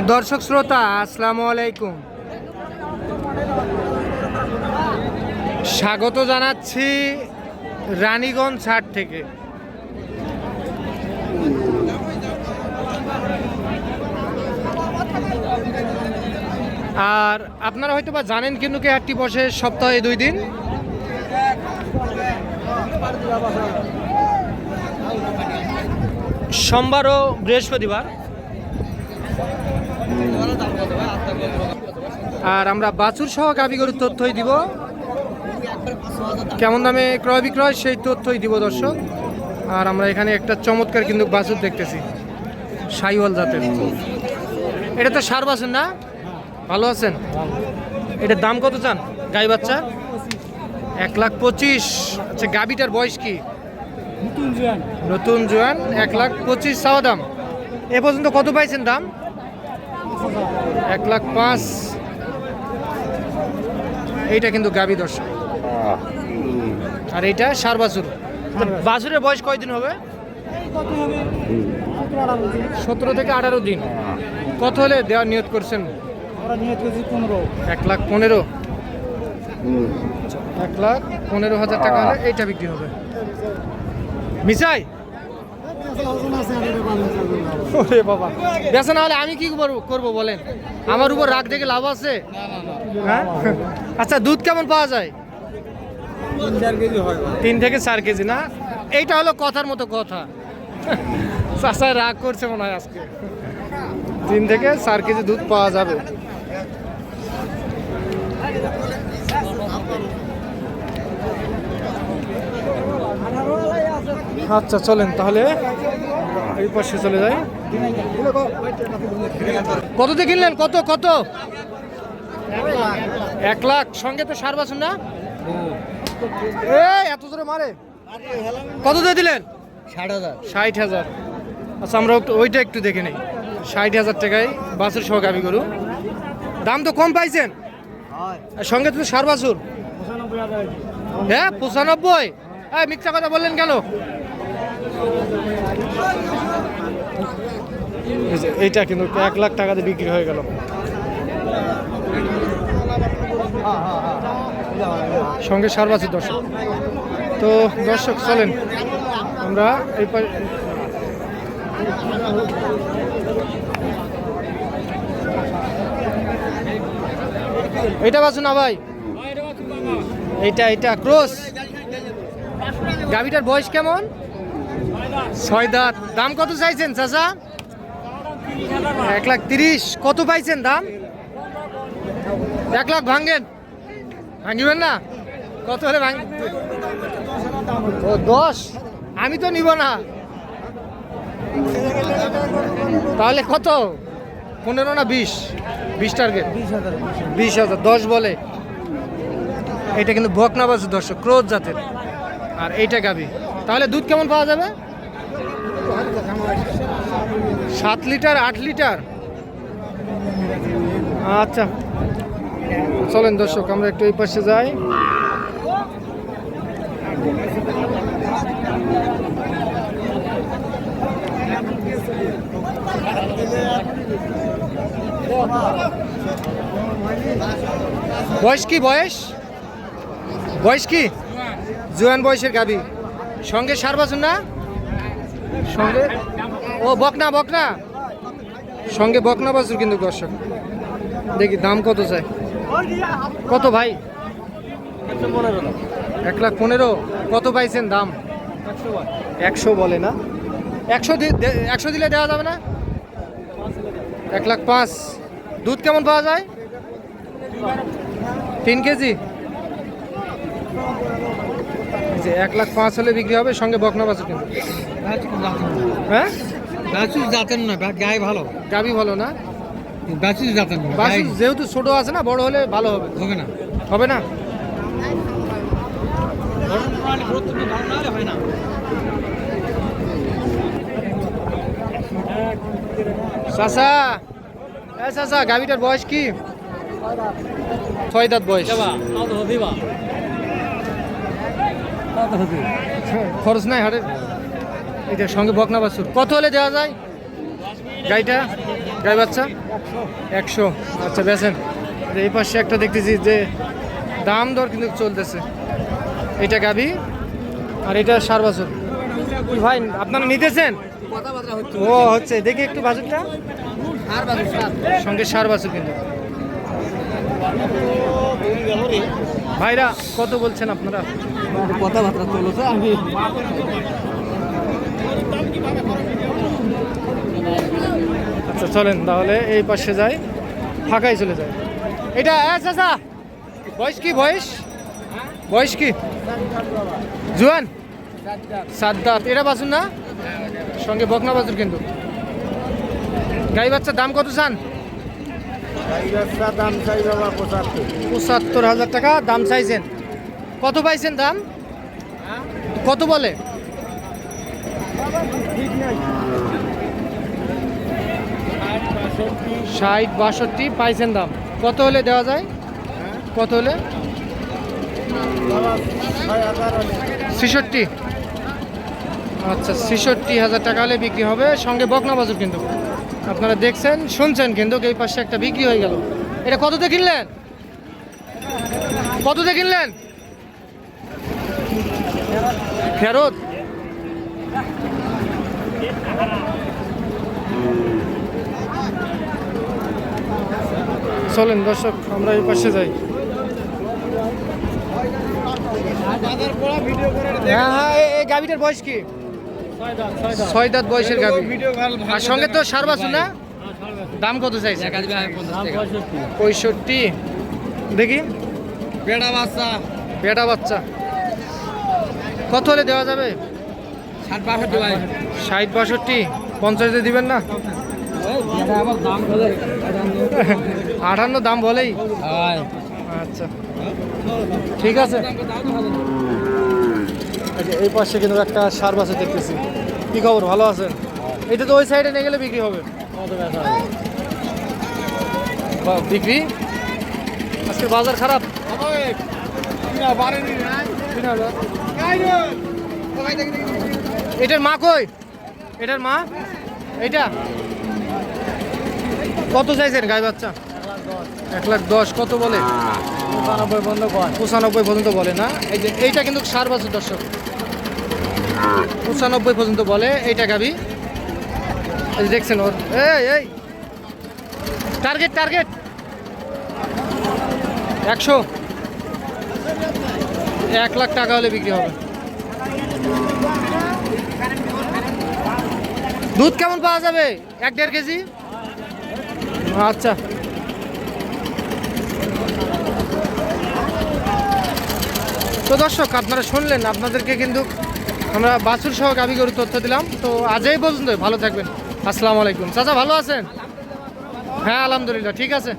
দর্শক শ্রোতা, আসসালামু আলাইকুম। স্বাগত জানাচ্ছি রানীগঞ্জ হাট থেকে। আর আপনারা হয়তো বা জানেন কিন্তু কি হাটটি বসে সপ্তাহে দুই দিন? সোমবার ও বৃহস্পতিবার। আর আমরা বাছুর সহ গরুর তথ্যই দিব। কেমন দামে ক্রয় বিক্রয় সেই তথ্যই দিব দর্শক। আর আমরা এখানে একটা চমৎকার কিন্তু বাছুর দেখতেছি সাইওয়াল জাতের। এটা তো সার বাছুর না? ভালো আছেন? এটার দাম কত চান গাই বাচ্চা? এক লাখ পঁচিশ। আচ্ছা গাবিটার বয়স কি? নতুন জোয়ান এক লাখ পঁচিশ। চাওয়া দাম। এ পর্যন্ত কত পাইছেন দাম? এক লাখ পাঁচ। এইটা কিন্তু গাবি দর্শক। আর এইটা সার বাছুর। তো বাছুরের বয়স কয়দিন হবে? সতেরো থেকে আঠারো দিন। কত হলে দেওয়ার নিয়ত করছেন? এক লাখ পনেরো। এক লাখ পনেরো হাজার টাকা হলে এইটা বিক্রি হবে। মিসাই ওরে বাবা। বেচা না হলে আমি কি করব করব বলেন? আমার উপর রাগ দেখে লাভ আছে? হ্যাঁ? আচ্ছা দুধ কেমন পাওয়া যায়? তিন থেকে চার কেজি, না? এইটা হলো কথার মতো কথা। চাষায় রাগ করছে মনে হয় আজকে। তিন থেকে চার কেজি দুধ পাওয়া যাবে। আচ্ছা চলেন তাহলে। এই পাশে চলে যাই কততে কিনলেন? কত কত? এক লাখ। সঙ্গে তো সার বাছুন না? এত জোরে মারে। কত দিয়ে দিলেন? ষাট হাজার। ষাট হাজার। আচ্ছা আমরা ওইটা একটু দেখে নিই। ষাট হাজার টাকায় বাছুর সহ গাবি গরু। দাম তো কম পাইছেন? সঙ্গে তো সার বাছুর হ্যাঁ পঁচানব্বই। হ্যাঁ মিথ্যা কথা বললেন কেন? এইটা কিন্তু এক লাখ টাকাতে বিক্রি হয়ে গেল। সঙ্গে সার বাছুর দর্শক। তো দর্শক, চলেন, আমরা এই এইটা বাছু না ভাই। এইটা এইটা, ক্রস। গাভিটার বয়স কেমন? ছয় দাম কত চাইছেন, চাচা? এক লাখ তিরিশ। কত পাইছেন দাম? এক লাখ ভাঙ্গেন ভাঙিবেন না? কত হলে ভাঙ দশ? আমি তো নিব না। তাহলে কত? পনেরো না বিশ? বিশ টার্গেট। বিশ হাজার, দশ বলে। এটা কিন্তু বকনা বাজু দর্শক, ক্রোধ জাতের। আর এইটা গাবি। তাহলে দুধ কেমন পাওয়া যাবে? সাত লিটার, আট লিটার? আচ্ছা। চলেন দর্শক, আমরা একটু এই পাশে যাই। বয়স কি, বয়স? বয়স কি? জোয়ান বয়সের গাবি সঙ্গে সার বাছুন না? সঙ্গে ও বকনা বকনা। সঙ্গে বকনা বাছুর কিন্তু দর্শক। দেখি দাম কত চাই? কত ভাই? এক লাখ পনেরো। কত পাইছেন দাম? একশো বলে না। একশো দি- একশো দিলে দেওয়া যাবে না? এক লাখ পাঁচ। দুধ কেমন পাওয়া যায়? তিন কেজি? যে এক লাখ পাঁচ হলে বিক্রি হবে সঙ্গে বকনা বাছুর কিন্তু। হ্যাঁ? বাছুর জাতের না গায়ে ভালো। গাবি ভালো না? বাছুর জাতের না বাছুর যেহেতু ছোট আছে না বড় হলে ভালো হবে। হবে না। হবে না? হয় চাচা এ চাচা গাবিটার বয়স কি? ছয় দাঁত বয়স খরচ নাই হাটের? এটার সঙ্গে বকনা বাছুর। কত হলে দেওয়া যায়? গাড়িটা? গাই বাচ্চা? একশো। আচ্ছা বেছেন এই পাশে একটা দেখতেছি যে দাম দর কিন্তু চলতেছে। এটা গাভি আর এটা সার বাছুর। ভাই, আপনারা নিতেছেন? ও, হচ্ছে। দেখি একটু বাছুরটা। সঙ্গে সার বাছুর কিন্তু। ভাইরা, কত বলছেন আপনারা? কথাবার্তা চলেছে, আমি আচ্ছা চলেন, তাহলে এই পাশে যাই। ফাঁকাই চলে যায় এটা চাচা, বয়স কি, বয়স? বয়স কি? জুয়ান? সাদ্দাত। এটা বাছুন না? সঙ্গে বকনা বাছুর কিন্তু। গাই বাচ্চার দাম কত চান? পঁচাত্তর হাজার টাকা, দাম চাইছেন। কত পাইছেন দাম? কত বলে? ষাট বাষট্টি, পাইছেন দাম। কত হলে দেওয়া যায়? কত হলে? ছেষট্টি। আচ্ছা ছেষট্টি হাজার টাকা হলে বিক্রি হবে। সঙ্গে বকনা বাজুর কিন্তু। আপনারা দেখছেন, শুনছেন কিন্তু এই পাশে একটা বিক্রি হয়ে গেল। এটা কততে কিনলেন? কততে কিনলেন? ফেরত? চলেন দর্শক আমরা এই পাশে যাই। হ্যাঁ হ্যাঁ এই- গাভিটার বয়স কি? ছয় দাঁত বয়সের গাভি। আর সঙ্গে তো সার বাছুর না? দাম কত চাইছে? পঁয়ষট্টি। দেখি। বেড়া বাচ্চা। বেটা বাচ্চা। কত হলে দেওয়া যাবে? ষাট বাষট্টি পঞ্চাশে দিবেন না? আটান্ন দাম বলেই? আচ্ছা। ঠিক আছে। এই পাশে কিন্তু একটা সার বাসে দেখতেছি। কি খবর? ভালো আছেন? এটা তো ওই সাইডে নিয়ে গেলে বিক্রি হবে। বিক্রি? আজকে বাজার খারাপ। এটার মা কই? এটার মা? এইটা? কত চাইছেন গাই বাচ্চা? এক লাখ দশ। কত বলে? পঁচানব্বই পর্যন্ত বলে। না? এই যে এইটা কিন্তু সার বছর দর্শক। পঁচানব্বই পর্যন্ত বলে এইটা গাবি। এই দেখছেন ওর। এই এই। টার্গেট টার্গেট একশো। এক লাখ টাকা হলে বিক্রি হবে। দুধ কেমন পাওয়া যাবে? এক দেড় কেজি? আচ্ছা। তো দর্শক, আপনারা শুনলেন, আপনাদেরকে কিন্তু আমরা বাছুর সহ গাভী গরু তথ্য দিলাম। তো আজই পর্যন্ত ভালো থাকবেন। আসসালামু আলাইকুম। চাচা, ভালো আছেন? হ্যাঁ আলহামদুলিল্লাহ, ঠিক আছে।